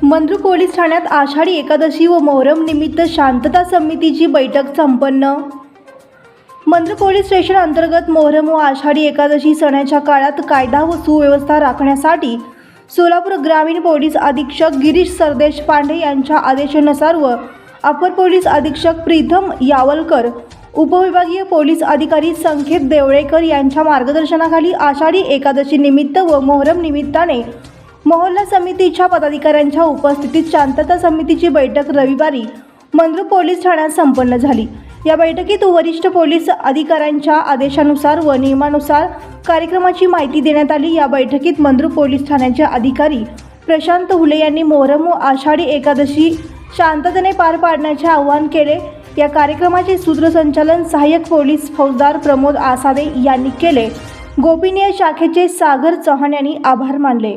मंद्रू police ठाण्यात आषाढी एकादशी व मोहरम निमित्त शांतता समितीची बैठक संपन्न. मंद्रू पोलीस स्टेशन अंतर्गत मोहरम व आषाढी एकादशी सणाच्या काळात कायदा व सुव्यवस्था राखण्यासाठी सोलापूर ग्रामीण पोलीस अधीक्षक गिरीश सरदेश पांडे यांच्या आदेशानुसार व अपर पोलीस अधीक्षक प्रीतम यावलकर उपविभागीय पोलीस अधिकारी संकेत देवळेकर यांच्या मार्गदर्शनाखाली आषाढी एकादशी निमित्त व मोहरम निमित्ताने मोहल्ला समितीच्या पदाधिकाऱ्यांच्या उपस्थितीत शांतता समितीची बैठक रविवारी मंद्रू पोलीस ठाण्यात संपन्न झाली. या बैठकीत वरिष्ठ पोलीस अधिकाऱ्यांच्या आदेशानुसार व नियमानुसार कार्यक्रमाची माहिती देण्यात आली. या बैठकीत मंद्रू पोलीस ठाण्याचे अधिकारी प्रशांत हुले यांनी मोहरम व आषाढी एकादशी शांततेने पार पाडण्याचे आवाहन केले. या कार्यक्रमाचे सूत्रसंचालन सहाय्यक पोलीस फौजदार प्रमोद आसादे यांनी केले. गोपनीय शाखेचे सागर चव्हाण यांनी आभार मानले.